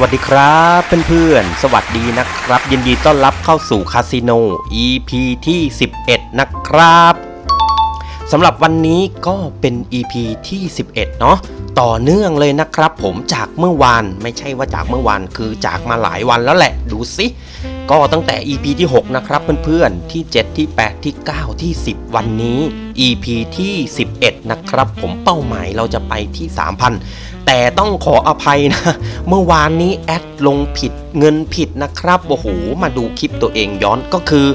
วัสดีครับเพื่อนๆ สวัสดีนะครับ ยินดีต้อนรับเข้าสู่คาสิโน EP ที่ 11 นะครับสำหรับวันนี้ก็เป็น EP ที่ 11 เนาะต่อเนื่องเลยนะครับ ผมจากเมื่อวานไม่ใช่ว่าจากเมื่อวานคือจากมาหลายวันแล้วแหละ ดูสิก็ตั้งแต่ EP ที่ 6 นะครับเพื่อนๆ ที่ 7 ที่8 ที่ 9 ที่ 10 วันนี้ EP ที่ 11 นะครับ ผมเป้าหมายเราจะไปที่ 3,000 แต่ต้องขออภัยนะ เมื่อวานนี้แอดลงผิดเงินผิดนะครับโอ้โหมาดูคลิปตัวเองย้อนก็คือ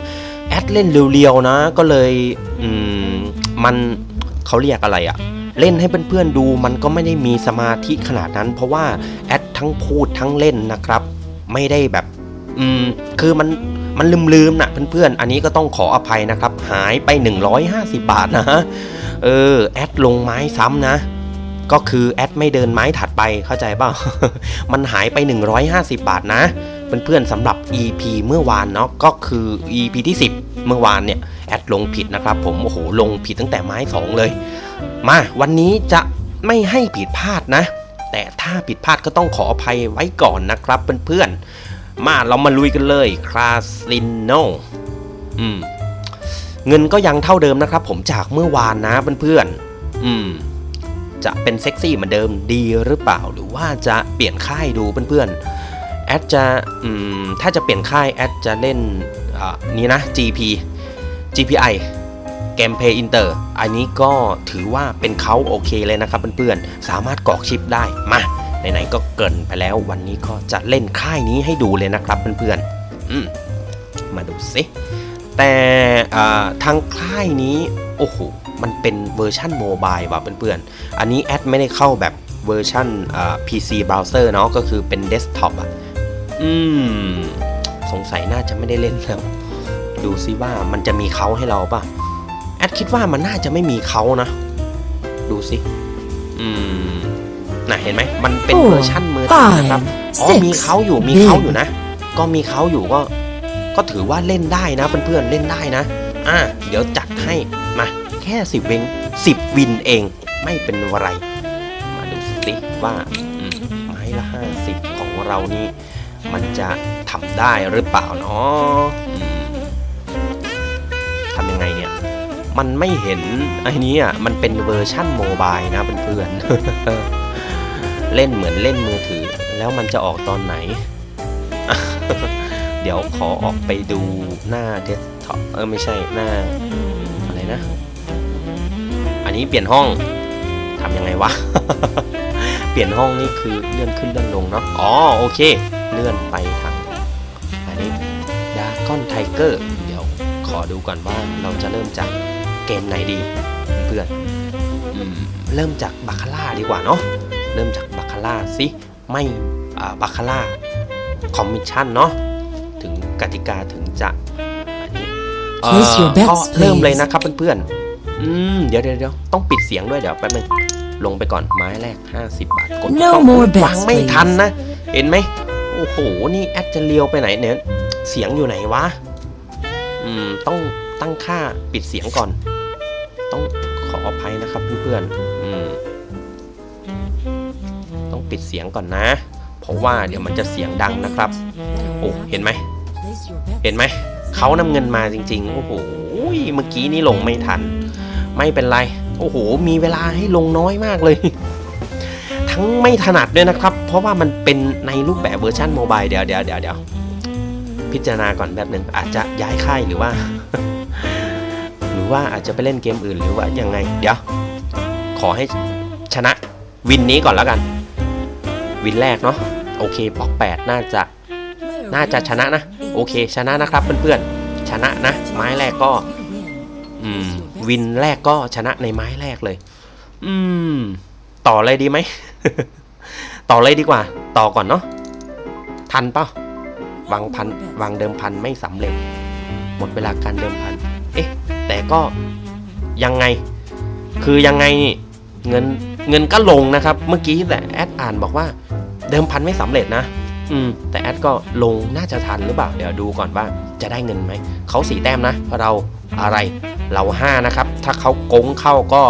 แอดเล่นเรียวๆนะ ก็เลยอืมมันเขาเรียกอะไรอะเล่นให้เพื่อนๆดูมันก็ไม่ได้มีสมาธิขนาดนั้น เพราะว่าแอดทั้งพูดทั้งเล่นนะครับ ไม่ได้แบบ อืมคือมัน มันลืมๆนะเพื่อนๆ อันนี้ก็ต้องขออภัยนะครับ หายไป 150 บาทนะเออ แอดลงไม้ซ้ำนะก็คือแอดไม่เดินไม้ถัดไปเข้าใจเปล่า มันหายไป 150 บาทนะเพื่อนๆสำหรับ EP เมื่อวานเนาะก็คือ EP ที่ 10 เมื่อวานเนี่ยแอดลงผิดนะครับ ผมโอ้โหลงผิดตั้งแต่ไม้ 2 เลย มาวันนี้จะไม่ให้ผิดพลาดนะ แต่ถ้าผิดพลาดก็ต้องขออภัยไว้ก่อนนะครับเพื่อนๆ มาเรามาลุยกันเลยคลาสิโนอืมเงินก็ยังเท่าเดิมนะครับผมจากเมื่อวานนะเพื่อนๆอืมจะเป็นเซ็กซี่เหมือนเดิมดีหรือเปล่าหรือว่าจะเปลี่ยนค่ายดูเพื่อนๆแอดจะอืมถ้าจะเปลี่ยนค่ายแอดจะเล่นอ่านี้นะ GP GPI เกมเพย์อินเตอร์อันนี้ก็ถือว่าเป็นเขาโอเคเลยนะครับเพื่อนๆ สามารถกรอกชิปได้ มา ไหนๆก็เกินไปแล้ว วันนี้ก็จะเล่นค่ายนี้ให้ดูเลยนะครับเพื่อนๆมาดูสิแต่ทางค่ายนี้โอ้โหมันเป็นเวอร์ชั่นโมบายว่ะเพื่อนๆ อันนี้แอดไม่ได้เข้าแบบเวอร์ชั่นอ่า PC browser เนาะก็คือเป็นเดสก์ท็อปอะ อืม สงสัยน่าจะไม่ได้เล่นแล้ว ดูซิว่ามันจะมีเขาให้เราป่ะ แอดคิดว่ามันน่าจะไม่มีเขานะ ดูสิ อืม น่ะเห็นไหมมันเป็นเวอร์ชั่นมือถือนะครับอ๋อมีเขาอยู่มีเขาอยู่นะ ก็มีเขาอยู่ก็ ก็ถือว่าเล่นได้นะเพื่อนๆเล่นได้นะ อะเดี๋ยวจัดให้มาแค่สิบเวงสิบวินเองไม่เป็นไร มาดูสิว่าอืมไม้ละห้าสิบของเรานี่มันจะทำได้หรือเปล่าเนาะอืมทำยังไงเนี่ย มันไม่เห็นไอ้นี้อะ มันเป็นเวอร์ชั่นโมบายนะเพื่อนๆ เล่นเหมือนเล่นมือถือ แล้วมันจะออกตอนไหน เดี๋ยวขอออกไปดูหน้าเดสก์ท็อปเออไม่ใช่หน้าอะไรนะ อันนี้เปลี่ยนห้องทำยังไงวะ เปลี่ยนห้องนี่คือเลื่อนขึ้นเลื่อนลงเนาะอ๋อโอเค เลื่อนไปทางอันนี้ดาก้อนไทเกอร์เดี๋ยวขอดูก่อนว่าเราจะเริ่มจากเกมไหนดี เพื่อนอเริ่มจากบาคาร่าดีกว่าเนาะเริ่มจากบ ร่าสิไม่อ่าบาคาร่าคอมมิชชั่นเนาะถึงกติกาถึงจะอันนี้เอ่อ Place your bets, ก็เริ่ม please เลยนะครับเพื่อนๆอืมเดี๋ยวเดี๋ยวเดี๋ยวต้องปิดเสียงด้วยเดี๋ยวแป๊บนึงลงไปก่อนไม้แรก 50 บาทกด No ต้อง more bets, วางไม่ please ทันนะ เห็นไหมโอ้โห นี่แอดจะเลียวไปไหนเนี่ย เสียงอยู่ไหนวะ อืม ต้องตั้งค่าปิดเสียงก่อน ต้องขออภัยนะครับเพื่อนๆอืมต้อง ปิดเสียงก่อนนะ เพราะว่าเดี๋ยวมันจะเสียงดังนะครับ โอ้เห็นไหมเห็นไหมเขานำเงินมาจริงๆโอ้โหเมื่อกี้นี่ลงไม่ทัน ไม่เป็นไร โอ้โห มีเวลาให้ลงน้อยมากเลย ทั้งไม่ถนัดด้วยนะครับ เพราะว่ามันเป็นในรูปแบบเวอร์ชันโมบายเดี๋ยวเดี๋ยวเดี๋ยวเดี๋ยวพิจารณาก่อนแบบหนึ่งอาจจะย้ายค่ายหรือว่า หรือว่าอาจจะไปเล่นเกมอื่นหรือว่ายังไง เดี๋ยว ขอให้ชนะวินนี้ก่อนแล้วกัน วินแรกเนาะโอเคปอกแปดน่าจะน่าจะชนะนะ โอเค ชนะนะครับเพื่อนๆชนะนะ ไม้แรกก็อืมวินแรกก็ชนะในไม้แรกเลย อืม ต่อเลยดีไหม ต่อเลยดีกว่า ต่อก่อนเนาะทันเปล่าวางพันวางเดิมพันไม่สำเร็จ หมดเวลาการเดิมพัน เอ๊ะ แต่ก็ยังไง คือยังไงนี่เงินเงินก็ลงนะครับ เมื่อกี้แต่แอดอ่านบอกว่า เดิมพันไม่สำเร็จนะ อืม แต่แอดก็ลงน่าจะทันหรือเปล่า เดี๋ยวดูก่อนว่าจะได้เงินไหม เขาสีแต้มนะ เราอะไร เราห้านะครับ ถ้าเขาโกงเข้าก็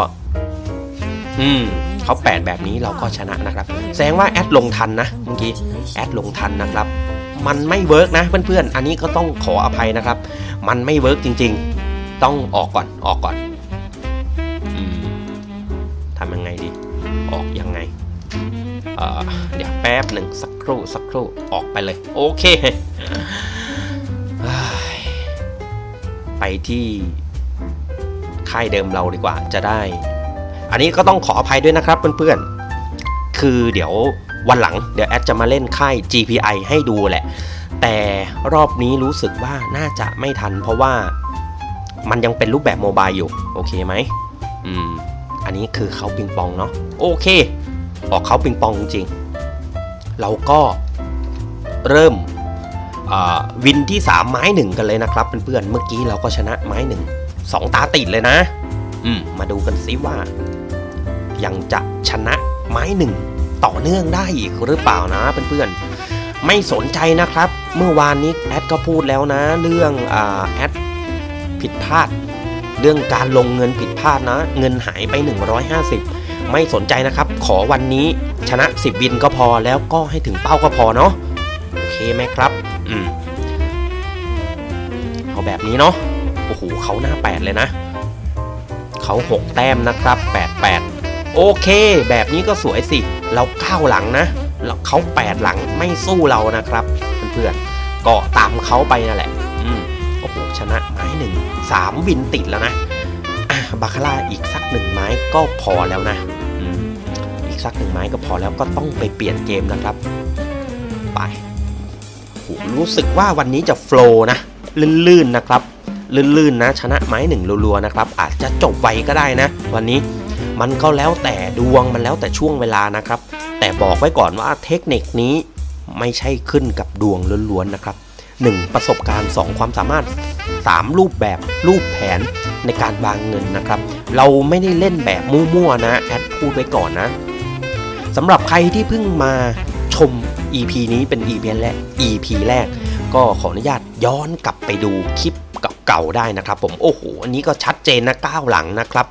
อืมเขาแปดแบบนี้เราก็ชนะนะครับ แสดงว่าแอดลงทันนะเมื่อกี้ แอดลงทันนะครับ มันไม่เวิร์กนะเพื่อนๆ อันนี้ก็ต้องขออภัยนะครับ มันไม่เวิร์กจริง ๆ ต้องออกก่อน ออกก่อนอืมทำยังไงดี ออกยังไง เอ่อเดี๋ยว แป๊บหนึ่งสักครู่สักครู่ออกไปเลย โอเค ไปที่ค่ายเดิมเราดีกว่าจะได้ อันนี้ก็ต้องขออภัยด้วยนะครับเพื่อนๆ คือเดี๋ยววันหลังเดี๋ยวแอดจะมาเล่นค่าย GPI ให้ดูแหละ แต่รอบนี้รู้สึกว่าน่าจะไม่ทัน เพราะว่ามันยังเป็นรูปแบบโมบายอยู่ โอเคไหมอืม อันนี้คือเขาปิงปองเนาะโอเค ออกเขาปิงปองจริง เราก็เริ่มอ่าวินที่ 3 ไม้หนึ่งกันเลยนะครับเพื่อนๆเมื่อกี้เราก็ชนะไม้หนึ่งสองตาติดเลยนะ อืมมาดูกันซิว่า ยังจะชนะไม้หนึ่งต่อเนื่องได้อีกหรือเปล่านะเพื่อนๆไม่สนใจนะครับ เมื่อวานนี้แอดก็พูดแล้วนะ เรื่องอ่าแอดผิดพลาด เรื่องการลงเงินผิดพลาดนะ เงินหายไป 150 ไม่สนใจนะครับ ขอวันนี้ชนะ 10บินก็พอแล้วก็ให้ถึงเป้าก็พอเนาะโอเคไหมครับ อืมเอาแบบนี้เนาะโอ้โหเขาหน้า 8 เลยนะ เขา 6 แต้มนะครับ 8 8 โอเค แบบนี้ก็สวยสิ เราก้าวหลังนะแล้วเขา 8 หลังไม่สู้เรานะครับ เพื่อนๆก็ตามเขาไปนั่นแหละ อืมโอ้โหชนะไม้หนึ่งสามบินติดแล้วนะบาคาร่าอีกสักหนึ่งไม้ก็พอแล้วนะ สักหนึ่งไม้ก็พอแล้วก็ต้องไปเปลี่ยนเกมนะครับ ไปโหรู้สึกว่าวันนี้จะโฟล์นะ ลื่นๆนะครับ ลื่นๆนะ ชนะไม้หนึ่งรัวๆนะครับ อาจจะจบไวก็ได้นะ วันนี้มันก็แล้วแต่ดวงมันแล้วแต่ช่วงเวลานะครับ แต่บอกไว้ก่อนว่าเทคนิคนี้ไม่ใช่ขึ้นกับดวงล้วนๆนะครับ 1. ประสบการณ์ 2. ความสามารถ 3. รูปแบบรูปแผนในการวางเงินนะครับ เราไม่ได้เล่นแบบมั่วๆนะ แอดพูดไว้ก่อนนะ สำหรับใครที่เพิ่งมาชม EP นี้เป็น EP แรก EP แรก ก็ขออนุญาตย้อนกลับไปดูคลิปเก่าๆได้นะครับ ผมโอ้โหอันนี้ก็ชัดเจนนะก้าวหลังนะครับ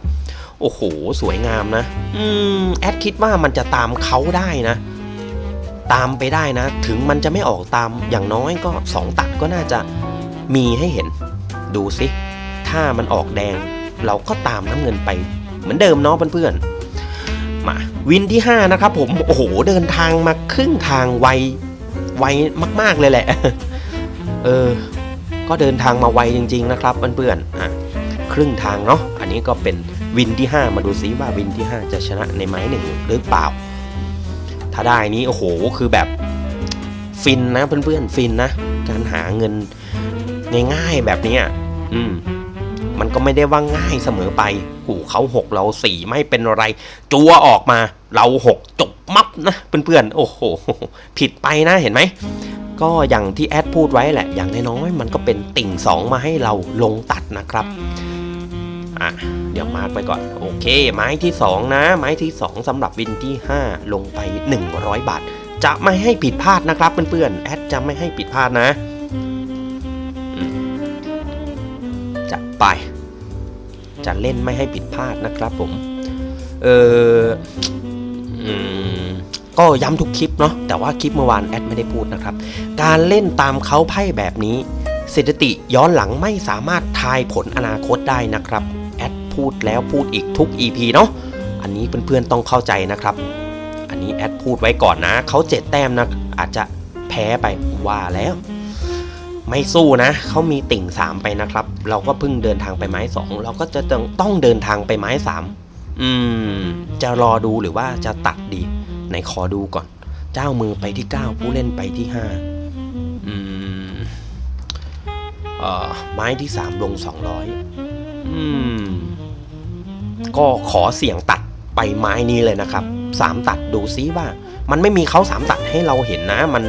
โอ้โห สวยงามนะ อืมแอดคิดว่ามันจะตามเขาได้นะ ตามไปได้นะ ถึงมันจะไม่ออกตามอย่างน้อยก็2ตัดก็น่าจะมีให้เห็น ดูสิถ้ามันออกแดง เราก็ตามน้ำเงินไป เหมือนเดิมเนาะเพื่อนๆ วินที่ 5 นะครับผม โอ้โห เดินทางมาครึ่งทางไว ไวมาก ๆ เลยแหละ เออ ก็เดินทางมาไวจริง ๆ นะครับเพื่อนๆอะครึ่งทางเนาะ อันนี้ก็เป็นวินที่ 5 มาดูซิว่าวินที่ 5 จะชนะในไม้หนึ่งหรือเปล่า ถ้าได้นี้โอ้โห คือแบบฟินนะเพื่อนๆฟินนะ การหาเงินง่ายๆแบบนี้อืม มันก็ไม่ได้ว่าง่ายเสมอไปหูเขาหกเราสี่ไม่เป็นไร จัวออกมาเราหกจบมับนะเพื่อนๆ โอ้โห ผิดไปนะเห็นไหมก็อย่างที่แอดพูดไว้แหละ อย่างน้อยๆมันก็เป็นติ่ง 2 มาให้เราลงตัดนะครับ อะ เดี๋ยวมาร์กไปก่อน โอเค ไม้ที่ 2 นะ ไม้ที่ 2สำหรับวินที่ 5 ลงไป 100 บาท จะไม่ให้ผิดพลาดนะครับเพื่อนๆ แอดจะไม่ให้ผิดพลาดนะ จะไป จะเล่นไม่ให้ผิดพลาดนะครับผม เอออืมก็ย้ำทุกคลิปเนาะแต่ว่าคลิปเมื่อวานแอดไม่ได้พูดนะครับ การเล่นตามเขาไพ่แบบนี้สถิติย้อนหลังไม่สามารถทายผลอนาคตได้นะครับแอดพูดแล้วพูดอีกทุก EP เนาะอันนี้เพื่อนๆต้องเข้าใจนะครับ อันนี้แอดพูดไว้ก่อนนะเขาเจ็ดแต้มนะอาจจะแพ้ไปว่าแล้ว ไม่สู้นะเขามีติ่ง 3 ไปนะครับ เราก็เพิ่งเดินทางไปไม้ 2 เราก็จะต้องเดินทางไปไม้ 3 อืม จะรอดูหรือว่าจะตัดดีไหนขอดูก่อน เจ้ามือไปที่ 9 ผู้เล่นไปที่ 5 อืมเอ่อไม้ที่ 3 ลง 200 อืม ก็ขอเสี่ยงตัดไปไม้นี้เลยนะครับ 3 ตัดดูซิว่า มันไม่มีเขา3ตัดให้เราเห็นนะ มัน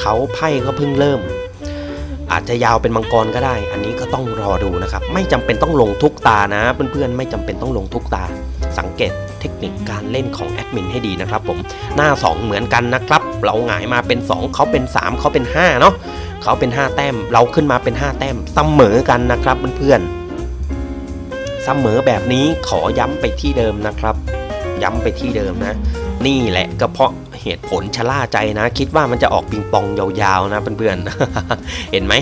เขาไพ่ก็เพิ่งเริ่ม อาจจะยาวเป็นมังกรก็ได้ อันนี้ก็ต้องรอดูนะครับ ไม่จำเป็นต้องลงทุกตานะ เพื่อนๆ ไม่จำเป็นต้องลงทุกตา สังเกตเทคนิคการเล่นของแอดมินให้ดีนะครับผม หน้า 2 เหมือนกันนะครับ เราหงายมาเป็น 2 เขาเป็น 3 เขาเป็น 5 เนาะ เขาเป็น 5 แต้ม เราขึ้นมาเป็น 5 แต้ม เสมอกันนะครับเพื่อนๆ เสมอแบบนี้ขอย้ำไปที่เดิมนะครับ ย้ำไปที่เดิมนะ นี่แหละก็เพราะเหตุผลชะล่าใจนะ คิดว่ามันจะออกปิงปองยาวๆนะเพื่อนๆ เห็นไหม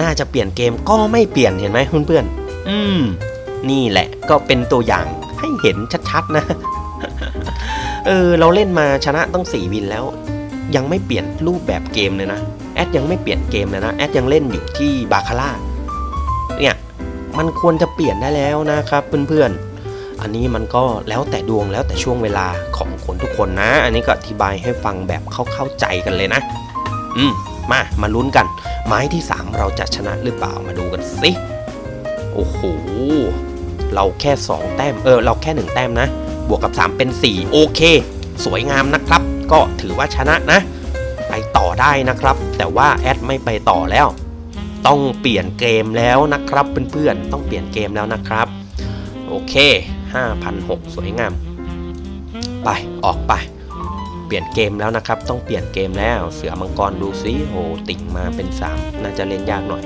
น่าจะเปลี่ยนเกมก็ไม่เปลี่ยนเห็นไหมเพื่อนๆ อืม นี่แหละก็เป็นตัวอย่างให้เห็นชัดๆนะ เออ เราเล่นมาชนะต้องสี่วินแล้ว ยังไม่เปลี่ยนรูปแบบเกมเลยนะ แอดยังไม่เปลี่ยนเกมเลยนะ แอดยังเล่นอยู่ที่บาคาร่า เนี่ย มันควรจะเปลี่ยนได้แล้วนะครับเพื่อนๆอันนี้มันก็แล้วแต่ดวงแล้วแต่ช่วงเวลาของ คนทุกคนนะ อันนี้ก็อธิบายให้ฟังแบบเข้าๆใจกันเลยนะ อืมมามาลุ้นกัน ไม้ที่ 3 เราจะชนะหรือเปล่ามาดูกันสิโอ้โหเราแค่ 2 แต้มเออเราแค่ 1 แต้มนะ บวกกับ 3 เป็น 4 โอเค สวยงามนะครับ ก็ถือว่าชนะนะ ไปต่อได้นะครับ แต่ว่าแอดไม่ไปต่อแล้ว ต้องเปลี่ยนเกมแล้วนะครับเพื่อนๆต้องเปลี่ยนเกมแล้วนะครับ โอเค 5,006สวยงาม ไปออกไป เปลี่ยนเกมแล้วนะครับ ต้องเปลี่ยนเกมแล้วเสือมังกรดูซิโหติ่งมาเป็น 3 น่าจะเล่นยากหน่อย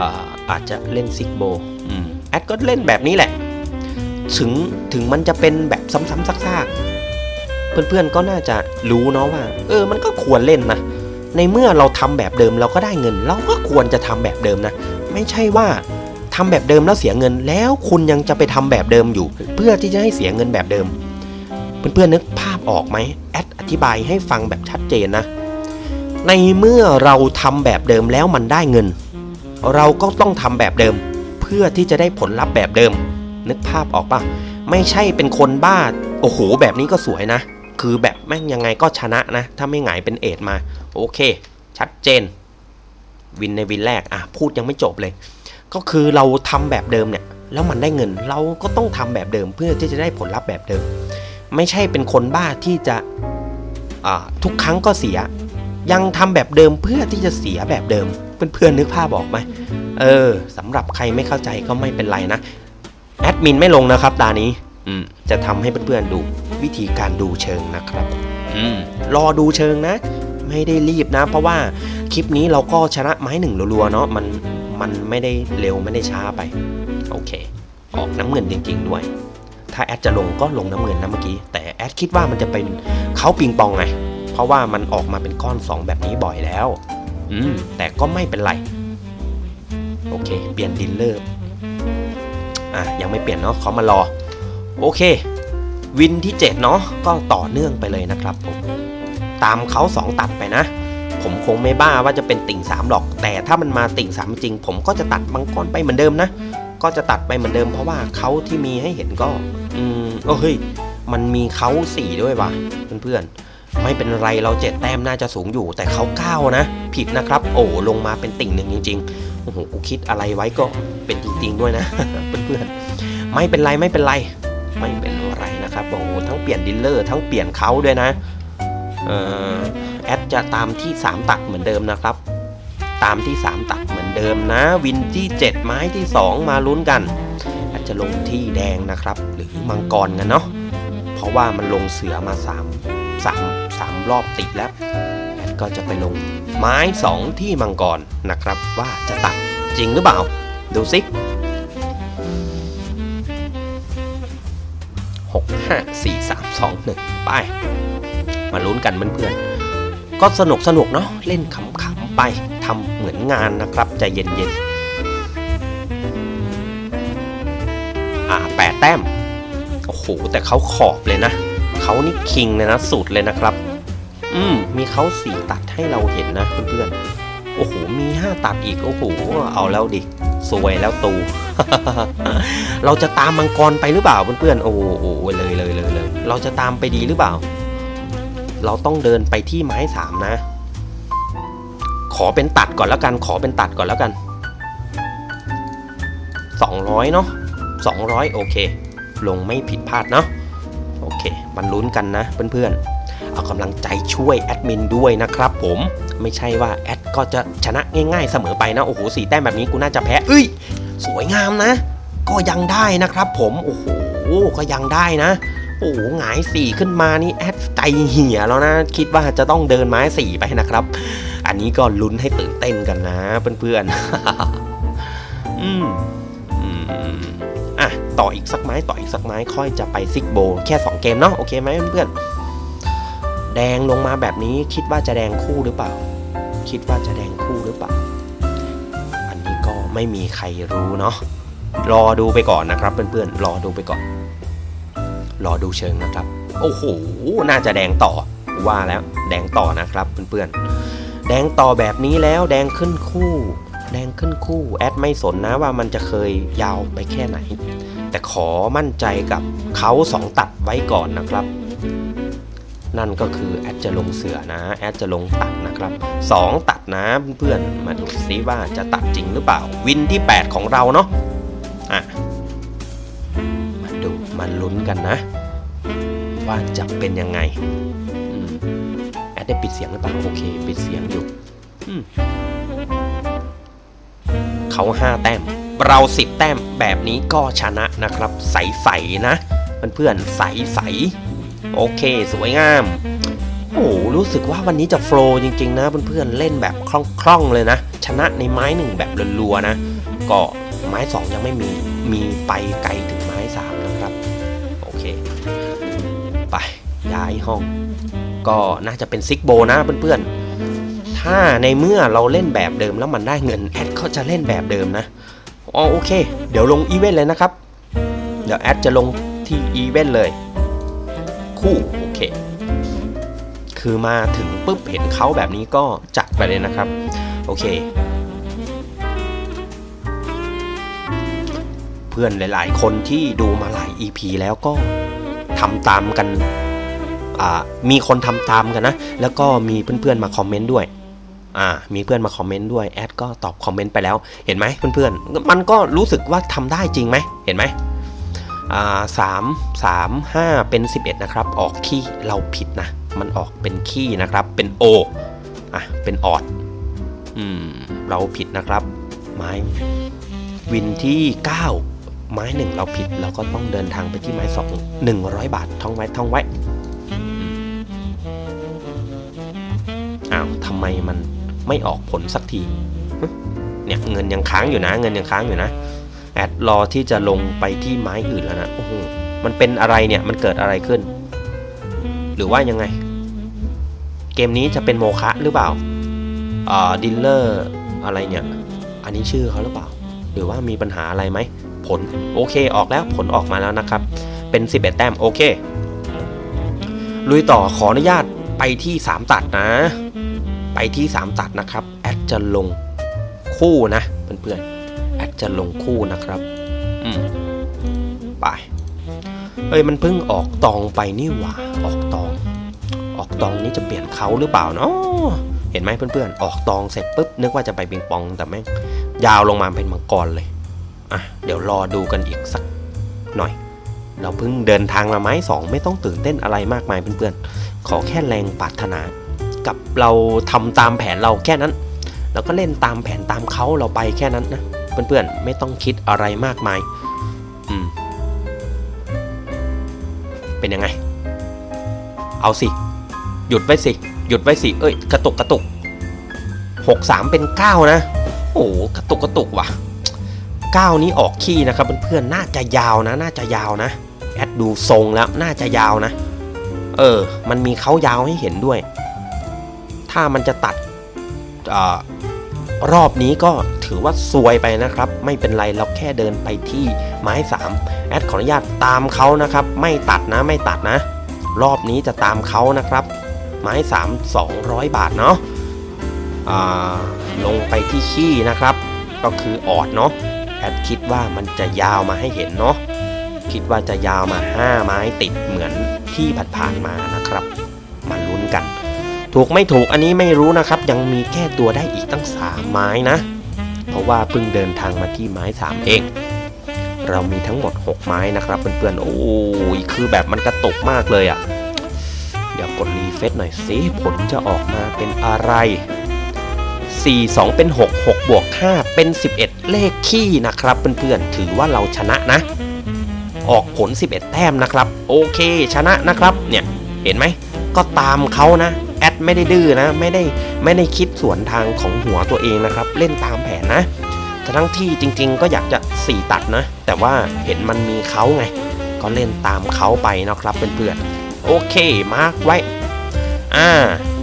อาอาจจะเล่นซิกโบอแอดก็เล่นแบบนี้แหละ ถึงถึงมันจะเป็นแบบซ้ำๆซากๆ เพื่อนๆก็น่าจะรู้เนาะว่า เออมันก็ควรเล่นนะในเมื่อเราทำแบบเดิมเราก็ได้เงิน เราก็ควรจะทำแบบเดิมนะ ไม่ใช่ว่าทำแบบเดิมแล้วเสียเงินแล้วคุณยังจะไปทำแบบเดิมอยู่ เพื่อที่จะให้เสียเงินแบบเดิม เพื่อนๆนึกภาพออกไหมแอดอธิบายให้ฟังแบบชัดเจนนะ ในเมื่อเราทำแบบเดิมแล้วมันได้เงิน เราก็ต้องทำแบบเดิม เพื่อที่จะได้ผลลัพธ์แบบเดิม นึกภาพออกปะไม่ใช่เป็นคนบ้าโอ้โห แบบนี้ก็สวยนะ คือแบบแม่งยังไงก็ชนะนะ ถ้าไม่หงายเป็นเอทมา โอเค ชัดเจน วินในวินแรกอะพูดยังไม่จบเลย ก็คือเราทำแบบเดิมเนี่ยแล้วมันได้เงินเราก็ต้องทำแบบเดิมเพื่อที่จะได้ผลลัพธ์แบบเดิม ไม่ใช่เป็นคนบ้าที่จะทุกครั้งก็เสีย ยังทำแบบเดิมเพื่อที่จะเสียแบบเดิม เพื่อนๆนึกภาพออกไหมเออสำหรับใครไม่เข้าใจก็ไม่เป็นไรนะแอดมินไม่ลงนะครับตานี้อืมจะทำให้เพื่อนๆดูวิธีการดูเชิงนะครับอืมรอดูเชิงนะ ไม่ได้รีบนะ เพราะว่าคลิปนี้เราก็ชนะไม้หนึ่งรัวๆเนาะมันมันไม่ได้เร็วไม่ได้ช้าไป โอเค ออกน้ำเงินจริง ๆ ด้วย ถ้าแอดจะลงก็ลงน้ำเงินนะเมื่อกี้ แต่แอดคิดว่ามันจะเป็นเขาปิงปองไง เพราะว่ามันออกมาเป็นก้อน 2 แบบนี้บ่อยแล้ว อืม แต่ก็ไม่เป็นไร โอเค เปลี่ยนดินเลอร์อะ ยังไม่เปลี่ยนเนาะเขามารอ โอเค วินที่ 7 เนาะก็ต่อเนื่องไปเลยนะครับผม ตามเขา2 ตัดไปนะ ผมคงไม่บ้าว่าจะเป็นติ่ง3หรอก แต่ถ้ามันมาติ่ง3จริง ผมก็จะตัดมังกรไปเหมือนเดิมนะ ก็จะตัดไปเหมือนเดิมเพราะว่าเขาที่มีให้เห็นก็ อืมโอ้เฮ้ย มันมีเขาสี่ด้วยว่ะเพื่อนๆ ไม่เป็นไรเราเจ็ดแต้มน่าจะสูงอยู่ แต่เขาเก้านะ ผิดนะครับ โอ้ลงมาเป็นติ่งหนึ่งจริงๆโอ้โหกูคิดอะไรไว้ก็เป็นจริงๆด้วยนะเพื่อนๆไม่เป็นไรไม่เป็นไร ไม่เป็นไรนะครับโอ้โหทั้งเปลี่ยนดิลเลอร์ทั้งเปลี่ยนเขาด้วยนะเออแอดจะตามที่ 3 ตัดเหมือนเดิมนะครับ ตามที่ 3 ตัด เดิมนะ วินที่7ไม้ที่ 2 มาลุ้นกัน อาจจะลงที่แดงนะครับ หรือมังกรกันเนาะเพราะว่ามันลงเสือมา 3 3 3 รอบติดแล้วแอดก็จะไปลงไม้ 2 ที่มังกรนะครับ ว่าจะตัดจริงหรือเปล่า ดูสิหกห้าสี่สามสองหนึ่งไปมาลุ้นกันเพื่อนๆก็สนุกสนุกเนาะเล่นขำๆไป ทำเหมือนงานนะครับใจเย็นๆอ่าแปดแต้ม โอ้โห แต่เขาขอบเลยนะ เขานี่คิงเลยนะ สุดเลยนะครับ อืม มีเขาสี่ตัดให้เราเห็นนะเพื่อนๆ โอ้โห มีห้าตัดอีก โอ้โห เอาแล้วดิ สวยแล้วตู เราจะตามมังกรไปหรือเปล่าเพื่อนๆ โอ้โหเลยเลยเลยเลย เราจะตามไปดีหรือเปล่า เราต้องเดินไปที่ไม้สามนะ อเป็นตัดก่อนแล้วกัน ขอเป็นตัดก่อนแล้วกัน 200 เนาะ200 โอเค ลงไม่ผิดพลาดเนาะโอเค มันลุ้นกันนะเพื่อนๆ เอากำลังใจช่วยแอดมินด้วยนะครับผมไม่ใช่ว่าแอดก็จะชนะง่ายๆเสมอไปนะ โอ้โหสีแต้มแบบนี้กูน่าจะแพ้เอ้ย สวยงามนะ ก็ยังได้นะครับผมโอ้โหก็ยังได้นะโอ้โหหงายสี่ขึ้นมานี่แอดใจเหี่ยแล้วนะ คิดว่าจะต้องเดินไม้สี่ไปนะครับ อันนี้ก็ลุ้นให้ตื่นเต้นกันนะเพื่อนๆอืมอืมอะต่ออีกสักไม้ต่ออีกสักไม้ค่อยจะไปซิกโบ แค่ 2 เกมเนาะโอเคไหมเพื่อนๆ แดงลงมาแบบนี้คิดว่าจะแดงคู่หรือเปล่า คิดว่าจะแดงคู่หรือเปล่า อันนี้ก็ไม่มีใครรู้เนาะรอดูไปก่อนนะครับ เพื่อนๆ รอดูไปก่อน รอดูเชิงนะครับ โอ้โห น่าจะแดงต่อว่าแล้วแดงต่อนะครับ เพื่อนๆ แดงต่อแบบนี้แล้วแดงขึ้นคู่ แดงขึ้นคู่แอดไม่สนนะว่ามันจะเคยยาวไปแค่ไหน แต่ขอมั่นใจกับเขาสองตัดไว้ก่อนนะครับ นั่นก็คือแอดจะลงเสือนะแอดจะลงตัดนะครับสองตัดนะเพื่อนๆมาดูซิว่าจะตัดจริงหรือเปล่า วินที่ 8 ของเราเนาะอะมาดูมาลุ้นกันนะ ว่าจะเป็นยังไง ได้ปิดเสียงหรือเปล่าโอเค ปิดเสียงอยู่อืมเขาห้าแต้ม เราสิบแต้มแบบนี้ก็ชนะนะครับ ใสๆนะเพื่อนๆใสๆโอเค สวยงาม โอ้โหรู้สึกว่าวันนี้จะโฟลว์จริง ๆ นะเพื่อนๆเล่นแบบคล่องๆเลยนะ ชนะในไม้หนึ่งแบบรัวๆนะ ก็ไม้สองยังไม่มีมีไปไกลถึงไม้สามนะครับ โอเค ไปย้ายห้อง ก็น่าจะเป็นซิกโบนะเพื่อนๆ ถ้าในเมื่อเราเล่นแบบเดิมแล้วมันได้เงินแอดก็จะเล่นแบบเดิมนะอ๋อโอเค เดี๋ยวลงอีเวนต์เลยนะครับ เดี๋ยวแอดจะลงที่อีเวนต์เลย คู่โอเค คือมาถึงปุ๊บเห็นเขาแบบนี้ก็จัดไปเลยนะครับ โอเค เพื่อนหลาย ๆ คนที่ดูมาหลาย EP แล้วก็ทำตามกัน มีคนทำตามกันนะ แล้วก็มีเพื่อนๆมาคอมเมนต์ด้วยอ่ามีเพื่อนมาคอมเมนต์ด้วยแอดก็ตอบคอมเมนต์ไปแล้วเห็นไหมเพื่อนๆ มันก็รู้สึกว่าทำได้จริงไหมเห็นไหมอ่าสามสามห้าเป็นสิบเอ็ดนะครับออกขี้เราผิดนะ มันออกเป็นขี้นะครับเป็นโออะเป็นออดอืมเราผิดนะครับไม้วินที่ 9 ไม้หนึ่งเราผิดเราก็ต้องเดินทางไปที่ไม้สอง100 บาทท่องไว้ท่องไว้ อ้าวทำไมมันไม่ออกผลสักทีเนี่ยเงินยังค้างอยู่นะ เงินยังค้างอยู่นะ แอดรอที่จะลงไปที่ไม้อื่นแล้วนะโอ้โหมันเป็นอะไรเนี่ยมันเกิดอะไรขึ้น หรือว่ายังไง เกมนี้จะเป็นโมฆะหรือเปล่าอ่าดิลเลอร์อะไรเนี่ยอันนี้ชื่อเขาหรือเปล่า หรือว่ามีปัญหาอะไรไหมผลโอเคออกแล้วผลออกมาแล้วนะครับ เป็น 11 แต้มโอเคลุยต่อขออนุญาตไปที่ 3 ตัดนะ ไปที่ 3 ตัดนะครับ แอดจะลงคู่นะเพื่อนๆ แอดจะลงคู่นะครับอืมไปเอ้ยมันเพิ่งออกตองไปนี่หว่า ออกตอง ออกตองนี่จะเปลี่ยนเขาหรือเปล่าเนาะเห็นไหมเพื่อนๆ ออกตองเสร็จปุ๊บนึกว่าจะไปปิงปองแต่แม่งยาวลงมาเป็นมังกรเลย อะ เดี๋ยวรอดูกันอีกสักหน่อย เราเพิ่งเดินทางมาไม้สองไม่ต้องตื่นเต้นอะไรมากมายเพื่อนๆ ขอแค่แรงปรารถนา กับเราทำตามแผนเราแค่นั้นเราก็เล่นตามแผนตามเขาเราไปแค่นั้นนะเพื่อนๆไม่ต้องคิดอะไรมากมายอืมเป็นยังไง เอาสิ หยุดไว้สิ หยุดไว้สิ เอ้ย กระตุกกระตุกหกสามเป็นเก้านะ โอ้โหกระตุกกระตุกว่ะเก้านี้ออกขี้นะครับเพื่อนๆน่าจะยาวนะ น่าจะยาวนะแอดดูทรงแล้วน่าจะยาวนะ เออ มันมีเขายาวให้เห็นด้วย ถ้ามันจะตัดอรอบนี้ก็ถือว่าซวยไปนะครับ ไม่เป็นไรเราแค่เดินไปที่ไม้3แอดขออนุญาตตามเขานะครับ ไม่ตัดนะไม่ตัดนะ รอบนี้จะตามเขานะครับ ไม้3 200 บาทเนาะลงไปที่ขี้นะครับ ก็คือออดเนาะแอดคิดว่ามันจะยาวมาให้เห็นเนาะคิดว่าจะยาวมา 5 ไม้ติดเหมือนที่ผ่านๆมานะครับ ถูกไม่ถูกอันนี้ไม่รู้นะครับ ยังมีแก้ตัวได้อีกตั้ง 3 ไม้นะ เพราะว่าเพิ่งเดินทางมาที่ไม้ 3 เอง เรามีทั้งหมด 6 ไม้นะครับเพื่อนๆโอ้ยคือแบบมันกระตุกมากเลยอะ่ะ เดี๋ยวกดรีเฟซหน่อยสิผลจะออกมาเป็นอะไร 4 2 เป็น 6 6 บวก 5 เป็น 11 เลขขี้นะครับเพื่อนๆถือว่าเราชนะนะ ออกผล 11 แต้มนะครับ โอเค ชนะนะครับเนี่ยเห็นไหมก็ตามเขานะ แอดไม่ได้ดื้อนะ ไม่ได้ไม่ได้คิดสวนทางของหัวตัวเองนะครับ เล่นตามแผนนะทั้งที่จริง ๆ ก็อยากจะ4ตัดนะ แต่ว่าเห็นมันมีเขาไง ก็เล่นตามเขาไปนะครับเพื่อนๆโอเคมาร์กไว้ อ่า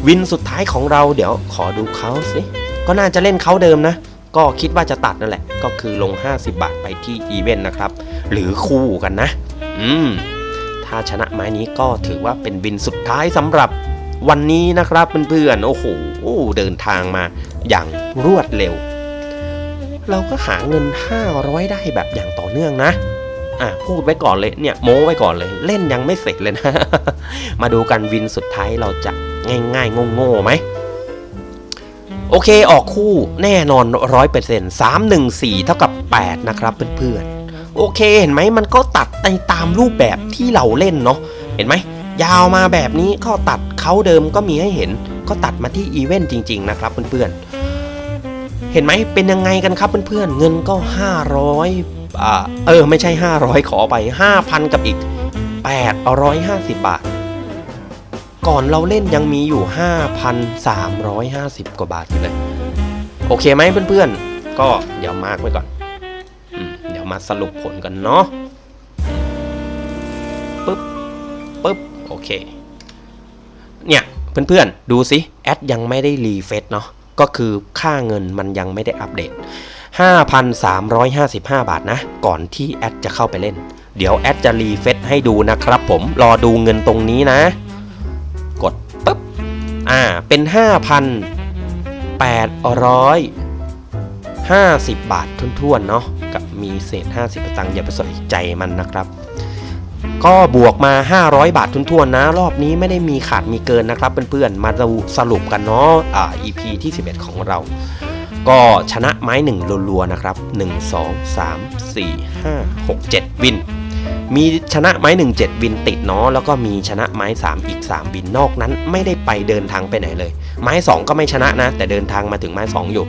วินสุดท้ายของเราเดี๋ยวขอดูเขาสิก็น่าจะเล่นเขาเดิมนะ ก็คิดว่าจะตัดนั่นแหละ ก็คือลง 50 บาทไปที่อีเวนต์นะครับ หรือคู่กันนะ อืม ถ้าชนะไม้นี้ก็ถือว่าเป็นวินสุดท้ายสำหรับ วันนี้นะครับเพื่อนๆโอ้โหเดินทางมาอย่างรวดเร็ว เราก็หาเงิน 500 ได้แบบอย่างต่อเนื่องนะอะพูดไว้ก่อนเลยเนี่ยโม้ไว้ก่อนเลย เล่นยังไม่เสร็จเลยนะ มาดูกันวินสุดท้ายเราจะง่ายๆโง่ๆไหมโอเคออกคู่แน่นอน 100% 314 เท่ากับ 8 นะครับเพื่อนๆ โอเคเห็นไหมมันก็ตัดในตามรูปแบบที่เราเล่นเนาะเห็นไหม ยาวมาแบบนี้ก็ตัด เขาเดิมก็มีให้เห็น ก็ตัดมาที่อีเวนต์จริง ๆ นะครับเพื่อนๆ เห็นไหมเป็นยังไงกันครับเพื่อนๆ เงินก็ 500อ่าเออ ไม่ใช่ 500 ขอไป 5,000 กับอีก 850 บาท ก่อนเราเล่นยังมีอยู่ 5,350 กว่าบาทอยู่เลย โอเคไหมเพื่อนๆ ก็เดี๋ยวมาร์กไว้ก่อนเดี๋ยวมาสรุปผลกันเนาะปึ๊บปึ๊บโอเค เนี่ยเพื่อนๆ ดูสิแอดยังไม่ได้รีเฟซเนาะก็คือค่าเงินมันยังไม่ได้อัปเดต 5,355 บาทนะ ก่อนที่แอดจะเข้าไปเล่น เดี๋ยวแอดจะรีเฟซให้ดูนะครับผมรอดูเงินตรงนี้นะ กดปุ๊บอ่าเป็น 5,850 บาททุนๆเนาะกับมีเศษ 50ตังค์อย่าไปสนใจมันนะครับ ก็บวกมา 500 บาททุนๆนะ รอบนี้ไม่ได้มีขาดมีเกินนะครับเพื่อนๆ มาดูสรุปกันเนาะอ่า EP ที่ 11 ของเรา ก็ชนะไม้หนึ่งรัวๆ นะครับ 1 2 3 4 5 6 7 วิน มีชนะไม้ 1 7 วินติดเนาะแล้วก็มีชนะไม้ 3 อีก 3 วินนอกนั้น ไม่ได้ไปเดินทางไปไหนเลย ไม้ 2 ก็ไม่ชนะนะ แต่เดินทางมาถึงไม้ 2 อยู่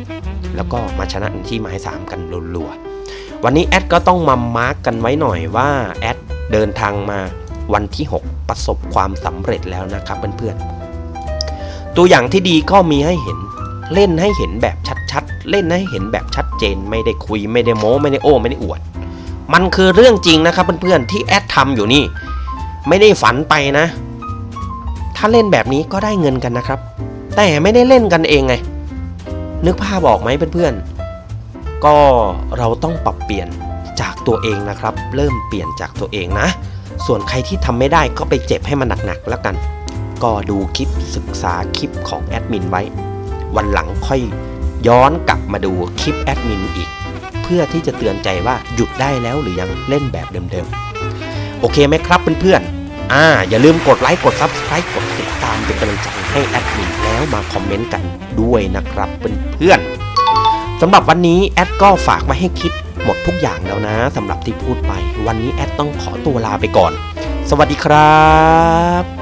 แล้วก็มาชนะที่ไม้ 3 กันรัวๆวันนี้แอดก็ต้องมามาร์กกันไว้หน่อยว่าแอด เดินทางมาวันที่ 6 ประสบความสำเร็จแล้วนะครับเพื่อนๆตัวอย่างที่ดีก็มีให้เห็นเล่นให้เห็นแบบชัดๆ เล่นให้เห็นแบบชัดเจน ไม่ได้คุยไม่ได้โม้ไม่ได้โอ้ไม่ได้อวด มันคือเรื่องจริงนะครับเพื่อนๆที่แอดทำอยู่นี่ ไม่ได้ฝันไปนะ ถ้าเล่นแบบนี้ก็ได้เงินกันนะครับ แต่ไม่ได้เล่นกันเองไง นึกภาพออกไหมเพื่อนๆก็เราต้องปรับเปลี่ยน ตัวเองนะครับ เริ่มเปลี่ยนจากตัวเองนะ ส่วนใครที่ทำไม่ได้ก็ไปเจ็บให้มันหนักๆแล้วกัน ก็ดูคลิปศึกษาคลิปของแอดมินไว้ วันหลังค่อยย้อนกลับมาดูคลิปแอดมินอีก เพื่อที่จะเตือนใจว่าหยุดได้แล้วหรือยังเล่นแบบเดิมๆ โอเคไหมครับเพื่อนๆอ่าอย่าลืมกดไลค์กด Subscribe กดติดตามเป็นกำลังใจให้แอดมินแล้วมาคอมเมนต์กันด้วยนะครับเพื่อนๆสำหรับวันนี้แอดก็ฝากไว้ให้คิด หมดทุกอย่างแล้วนะสำหรับที่พูดไป วันนี้แอดต้องขอตัวลาไปก่อน สวัสดีครับ